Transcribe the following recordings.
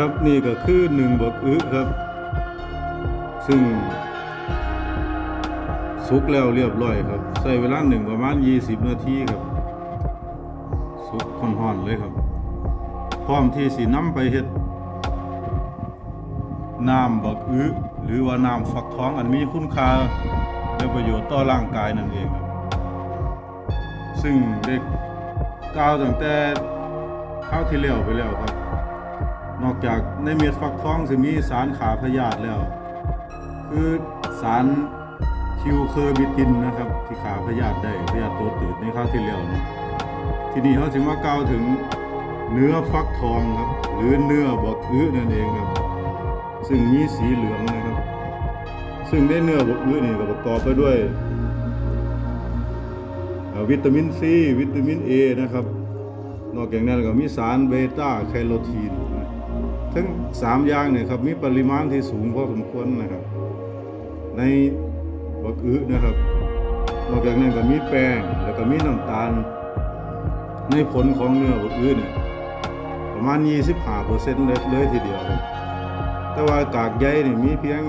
ครับนี่ก็คือหนึ่งบวกอึครับ ซึ่งสุกแล้วเรียบร้อยครับใช้เวลาหนึ่งประมาณ 20 นาทีครับ สุกห่อนๆเลยครับ พร้อมที่สีน้ำไปเฮ็ดน้ำบักอึหรือว่าน้ำฟักทองอันมีคุณค่าและประโยชน์ต่อร่างกายนั่นเองครับ ซึ่งได้กล่าวตั้งแต่ข้าวที่แล้วไปแล้วครับ นอกจากในเม็ดฟักทองจะมีสารขาพยาธิแล้ว คือสารคิวเคอร์บิตินนะครับ ที่ขาพยาธิได้พยาธิตัวตืดในข้าวที่แล้วนะทีนี้เขาจึงมากล่าวถึงเนื้อฟักทองครับหรือเนื้อบอกอื้อนั่นเองครับซึ่งมีสีเหลืองนะครับ ซึ่งในเนื้อบอกอื้อนี่ก็ประกอบไปด้วยวิตามินซีวิตามินเอนะครับ นอกจากนั้นก็มีสารเบต้าแคโรทีน ทั้งสามอย่างเนี่ยครับมีปริมาณที่สูงพอสมควรนะครับ ในบักอึนะครับนอกจากนั้นก็มีแป้งแล้วก็มีน้ำตาล ในผลของเนื้อบักอึเนี่ยประมาณ 25%เลยเลยทีเดียวครับแต่ว่ากากใยเนี่ยมีเพียง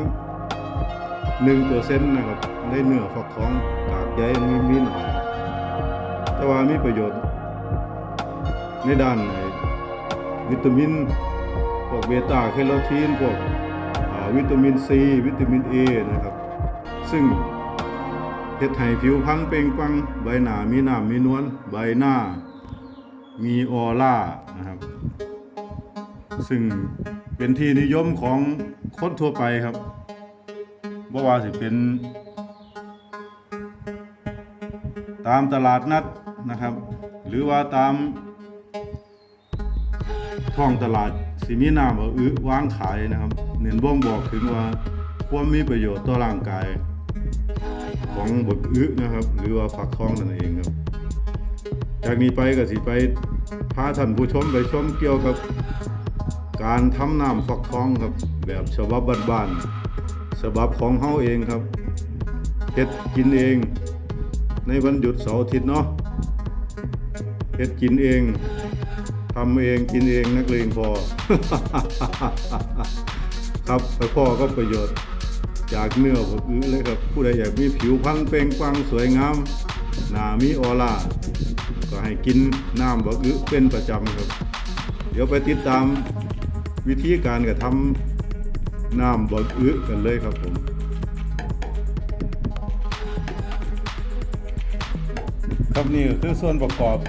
1%นต์นะครับในเนื้อฟักทองกากใยมีมีหน่อยแต่ว่ามีประโยชน์ในด้านไอ้วิตามิน เบต้าแคโรทีนพวกอ่าวิตามินซีวิตามินเอนะครับ ซึ่งเฮ็ดให้ผิวพรรณเปล่งปลังใบหน้ามีน้ำมีนวลใบหน้า มีออร่านะครับ ซึ่งเป็นที่นิยมของคนทั่วไปครับบ่ว่าสิเป็น ตามตลาดนัดนะครับ หรือว่าตาม ท้องตลาดสิมีน้ำเอาอึวางขายนะครับ เน้นบ่งบอกถึงว่าความมีประโยชน์ต่อร่างกาย ของบดอึนะครับ หรือว่าฝักทองนั่นเองครับจากนี้ไปก็สิไปพาท่านผู้ชมไปชมเกี่ยวกับ การทำน้ำฟักทองครับ แบบฉบับบ้านๆฉบับของเฮาเองครับเฮ็ดกินเอง ในวันหยุดเสาร์อาทิตย์เนาะเฮ็ดกินเอง ทำเองกินเองนักเลงพอ ครับแล้วพ่อก็ประโยชน์จากเนื้อผลอื้อเลยครับ ผู้ใดอยากมีผิวพรรณเปล่งปลังสวยงามหน้ามีออร่าก็ให้กินน้ำบักอื้อเป็นประจำครับ เดี๋ยวไปติดตามวิธีการกระทำน้ำบักอื้อกันเลยครับผมครับนี่ก็คือส่วนประกอบ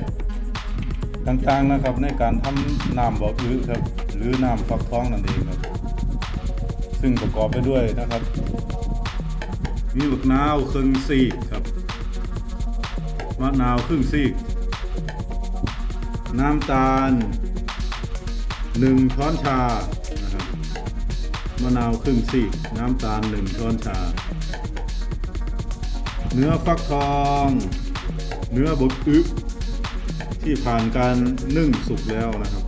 ต่างๆนะครับ ในการทำน้ำบ่ออื้อครับหรือน้ำฟักทองนั่นเองครับ ซึ่งประกอบไปด้วยนะครับมีมะนาวครึ่งซีกครับมะนาวครึ่งซีก น้ำตาลหนึ่งช้อนชานะครับมะนาวครึ่งซีก น้ำตาลหนึ่งช้อนชา เนื้อฟักทอง เนื้อบดอึ ที่ผ่านการนึ่งสุกแล้วนะครับ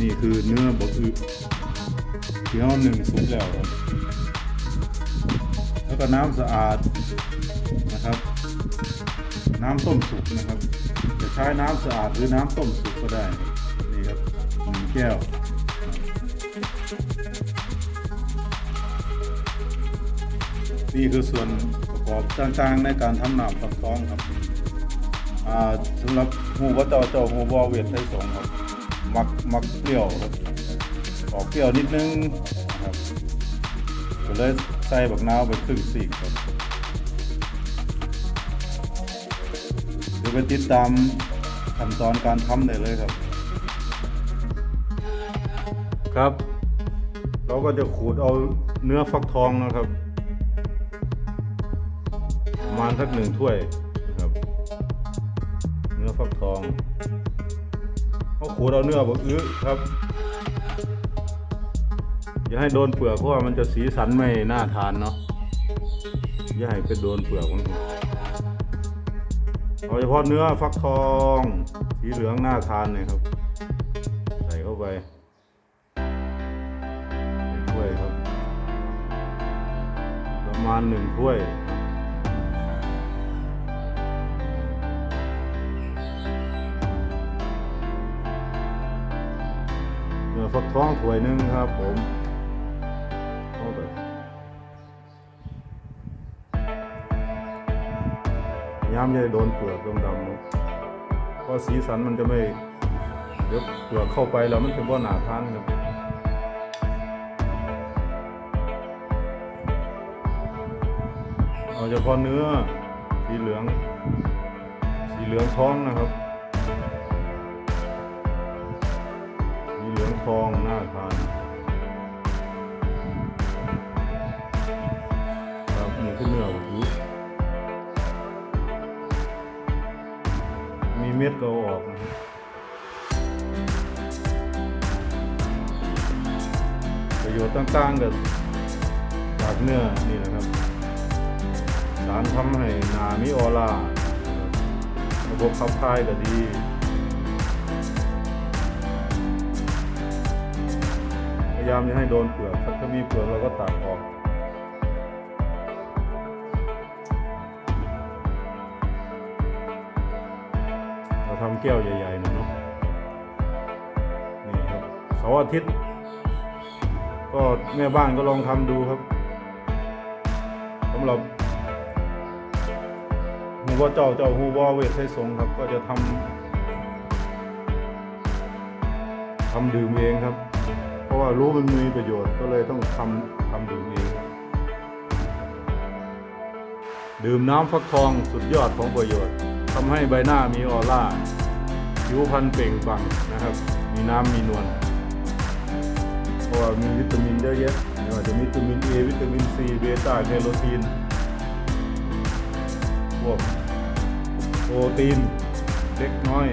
นี่คือเนื้อบดอึที่เรานึ่งสุกแล้ว แล้วก็น้ำสะอาดนะครับ น้ำต้มสุกนะครับ จะใช้น้ำสะอาดหรือน้ำต้มสุกก็ได้นี่ครับหนึ่งแก้วนี่คือส่วนประกอบต่างๆในการทำหน้ำฟักทองครับ อ่าสำหรับหูว่าเจ้าเจ้าหูบอเวียดไทยสงครับมักมักเปรี้ยวครับออกเปรี้ยวนิดนึงนะครับก็เลยใส่บักนาวไปครึ่งซีกครับเดี๋ยวไปติดตามขั้นตอนการทำได้เลยครับ ครับ เราก็จะขูดเอาเนื้อฟักทองนะครับ ประมาณสักหนึ่งถ้วยนะครับ เนื้อฟักทองเขาขูดเอาเนื้อบักอื้อครับ อย่าให้โดนเปลือกเพราะว่ามันจะสีสันไม่น่าทานเนาะอย่าให้ไปโดนเปลือกมันเอาเฉพาะเนื้อฟักทองสีเหลืองน่าทานเลยครับ ใส่เข้าไปหนึ่งถ้วยครับ ประมาณหนึ่งถ้วย ฟักทองถ้วยหนึ่งครับผมเอาไปย้ำอย่าให้โดนเปลือกดำๆเพราะสีสันมันจะไม่ เดี๋ยวเปลือกเข้าไปแล้วมันจะบ่หนาทานครับเอาเฉพาะเนื้อสีเหลือง สีเหลืองท้องนะครับ ทองน่าทานครับนี่คือเนื้อหูมีเม็ดก็อาออกนะครับประโยชน์ต่างๆกับจากเนื้อนี่นะครับ สารทำให้หนามีออร่าระบบขับถ่ายก็ดีายามอย่าให้โดนเปลือกครับถ้ามีเปลือกเราก็ตัดออกเราทำแก้วใหญ่ๆหน่อยเนาะนี่ครับเสาร์อาทิตย์ ก็แม่บ้านก็ลองทำดูครับสำหรับหูว่าเจ้าเจ้าหูว่าเวทไทยสงครับ ก็จะทำทำดื่มเองครับ ราะว่ารู้มันมีประโยชน์ก็เลยต้องทำทำดื่มเองดื่มน้ำฟักทองสุดยอดของประโยชน์ทำให้ใบหน้ามีออร่าผิวพรรณเปล่งปลั่งนะครับ มีน้ำมีนวลเพราะว่ามีวิตามินเยอะแยะไม่ว่าจะมีวิตามิน A วิตามิน C เบต้าแคโรทีนพวกโปรตีนเล็กน้อย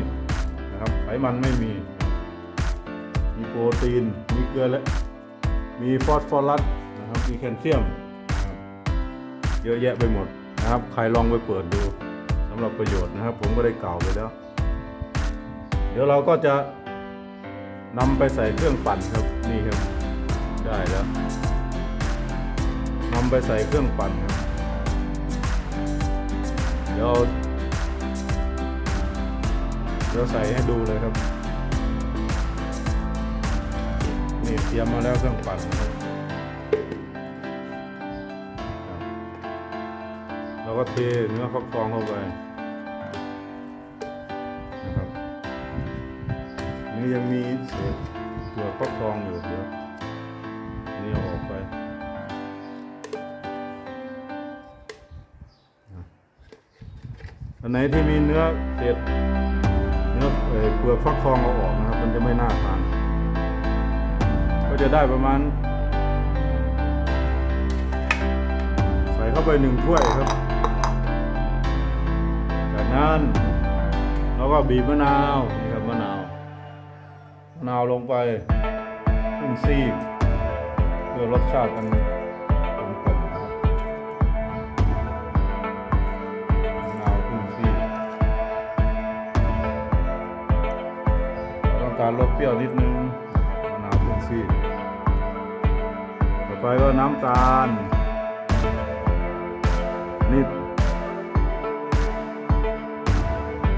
นะครับไขมันไม่มี โปรตีน มีเกลือและ มีฟอสฟอรัสนะครับ มีแคลเซียม เยอะแยะไปหมดนะครับ ใครลองไปเปิดดูสำหรับประโยชน์นะครับ ผมก็ได้กล่าวไปแล้ว เดี๋ยวเราก็จะนำไปใส่เครื่องปั่นครับ นี่ครับ ได้แล้วนำไปใส่เครื่องปั่นครับ เดี๋ยวเดี๋ยวใส่ให้ดูเลยครับ นี่เตรียมมาแล้วเครื่องปั่นนะครับเราก็เทเนื้อฟักทองเข้าไปนะครับนี่ยังมีเศษเปลือกฟักทองอยู่เดี๋ยวนี่เอาออกไปอันไหนที่มีเนื้อเศษเนื้อเปลือกฟักทองเอาออกนะครับ มันจะไม่น่าทาน จะได้ประมาณ ใส่เข้าไปหนึ่งถ้วยครับ จากนั้นเราก็บีบมะนาวนี่ครับมะนาวมะนาวลงไปครึ่งซีกเพื่อรสชาติมันกลมกล่อมนะครับมะนาวครึ่งซีกาต้องการรสเปรี้ยวนิดนึง ไปก็น้ำตาลนิด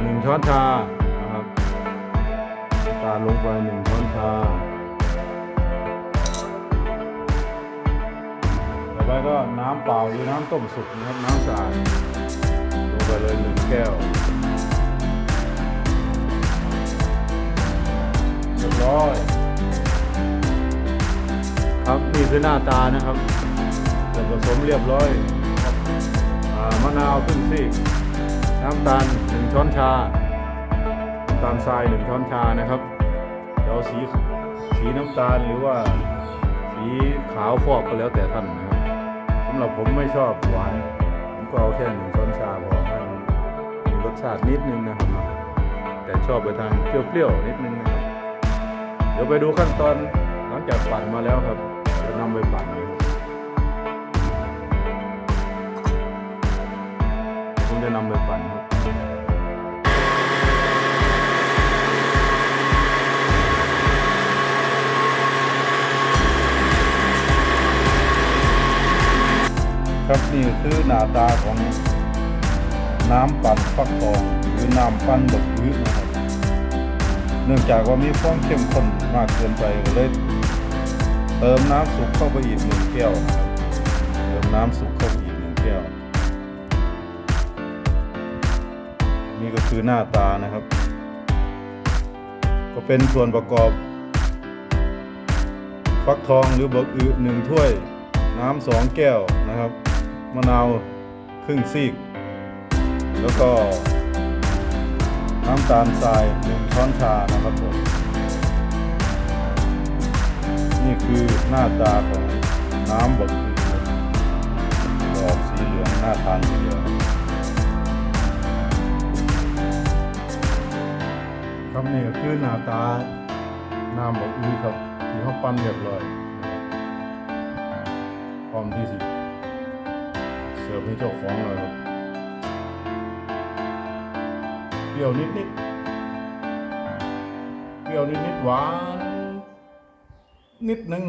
หนึ่งช้อนชานะครับตาลลงไปหนึ่งช้อนชา ต่อไปก็น้ำเปล่าหรือน้ำต้มสุกนะครับน้ำสะอาดลงไปเลยหนึ่งแก้วเรียบร้อย ครับนี่คือหน้าตานะครับส่วนผสมเรียบร้อยครับอ่ามะนาวครึ่งซีกน้ำตาลหนึ่งช้อนชาน้ำตาลทรายหนึ่งช้อนชานะครับจะเอาสีสีน้ำตาลหรือว่าสีขาวฟอกก็แล้วแต่ท่านนะครับสำหรับผมไม่ชอบหวานผมก็เอาแค่หนึ่งช้อนชาพอให้มีรสชาตินิดนึงนะครับ แต่ชอบไปทางเปรี้ยวๆนิดนึงนะครับ เดี๋ยวไปดูขั้นตอนหลังจากปั่นมาแล้วครับ นี่คือหน้าตาของน้ำปั่นฟักทองหรือน้ำปั่นบกพื้นนะครับเนื่องจากว่ามีความเข้มข้นมากเกินไปก็เลยเติมน้ำสุกเข้าไปอีกหนึ่งแก้วเติมน้ำสุกเข้าไปอีกหนึ่งแก้ว นี่ก็คือหน้าตานะครับ ก็เป็นส่วนประกอบฟักทองหรือบักอึหนึ่งถ้วย น้ำสองแก้วนะครับ มะนาวครึ่งซีก แล้วก็น้ำตาลทรายหนึ่งช้อนชานะครับผม นี่คือหน้าตาของน้ำบักอึครับจะอกสีเหลืองน่าทานทีเดียวครับนี่ก็คือหน้าตาน้ำบักอึครับที่เขาปั้นเรียบร้อยพร้อมที่สิ เสิร์ฟให้เจ้าของเลยครับเปรี้ยวนิดนิดเปรี้ยวนิดนิดหวาน นิดหนึ่ง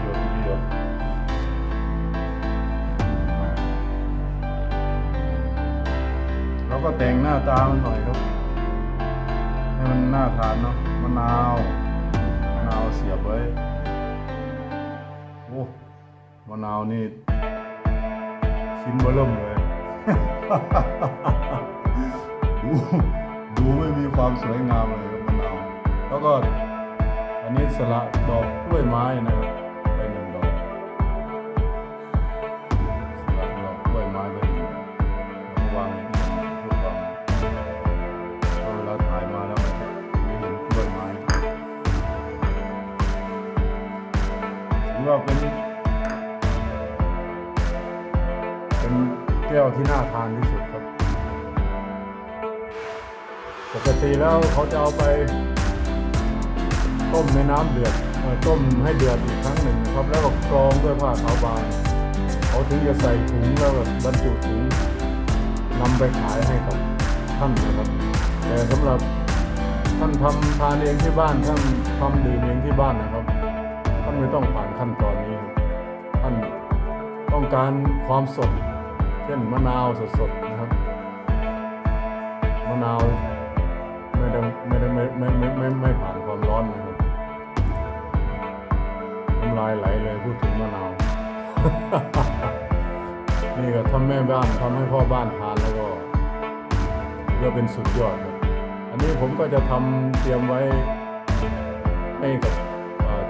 เดี๋ยวเดี๋ยวเราก็แต่งหน้าตามันหน่อยครับ ให้มันน่าทานเนาะมะนาวมะนาวเสียบไว้โอ้ มะนาวนี่ชิ้นเบะเริ่มเลย ดูดูไม่มีความสวยงามเลยมะนาว แล้วก็อันนี้สละดอกกล้วยไม้นะครับ ก้วที่น่าทานที่สุดครับ ปกติแล้วเขาจะเอาไป ต้มในน้ำเดือดต้มให้เดือดอีกครั้งหนึ่งครับ แล้วก็กรองด้วยผ้าขาวบางเขาถึงจะใส่ถุงแล้วแบบบรรจุถุงนำไปขายให้กับท่านนะครับ แต่สำหรับท่านทำทานเองที่บ้านท่านทำดื่มเองที่บ้านนะครับ ท่านไม่ต้องผ่านขั้นตอนนี้ครับท่านต้องการความสด เช่นมะนาวสดๆนะครับมะนาวไม่ได้ไม่ได้ไม่ไม่ไม่ไม่ไม่ผ่านความร้อนนะครับน้ำลายไหลเลยพูดถึงมะนาวนี่ก็ทำแม่บ้านทำให้พ่อบ้านทานแล้วก็เรียกเป็นสุดยอดครับอันนี้ผมก็จะทำเตรียมไว้ให้กับ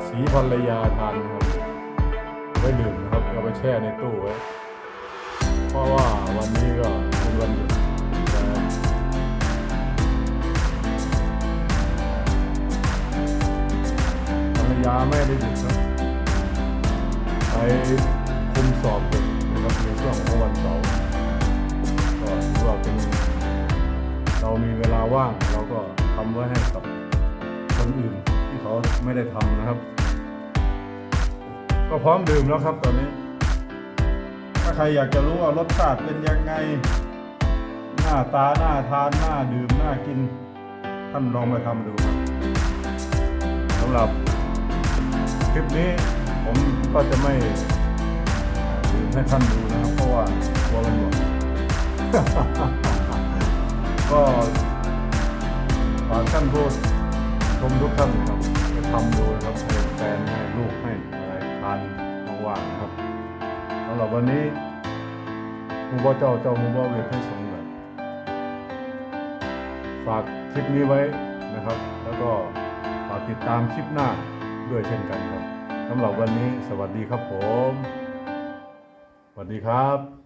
สีภรรยาทานนะครับ ไว้ดื่มนะครับ เอาไปแช่ในตู้ไว้ เพราะว่าวันนี้ก็เป็นวันหยุดแต่ภรรยาไม่ได้หยุดนะไปคุมสอบเด็กนะครับในช่วงของวันเสาร์ก็ถือว่าเป็นเรามีเวลาว่างเราก็ทำไว้ให้กับคนอื่นที่เขาไม่ได้ทำนะครับ ก็พร้อมดื่มแล้วครับตอนนี้ ถ้าใครอยากจะรู้ว่ารสชาติเป็นยังไง หน้าตาหน้าทานหน้าดื่มหน้ากิน ท่านลองไปทำดูสำหรับคลิปนี้ผมก็จะไม่ดื่มให้ท่านดูนะครับ เพราะว่ากลัวมันหมดก็ฝากท่านผู้ชมทุกท่านนะครับไปทำดูนะครับให้แฟนให้ลูกให้อะไรทานว่างๆนะครับำหรับวันนี้มูบ่เจ้าเจ้ามูบ่เวทให้สงแบบฝากคลิปนี้ไว้นะครับ แล้วก็ฝากติดตามคลิปหน้าด้วยเช่นกันครับสำหรับวันนี้สวัสดีครับผม สวัสดีครับ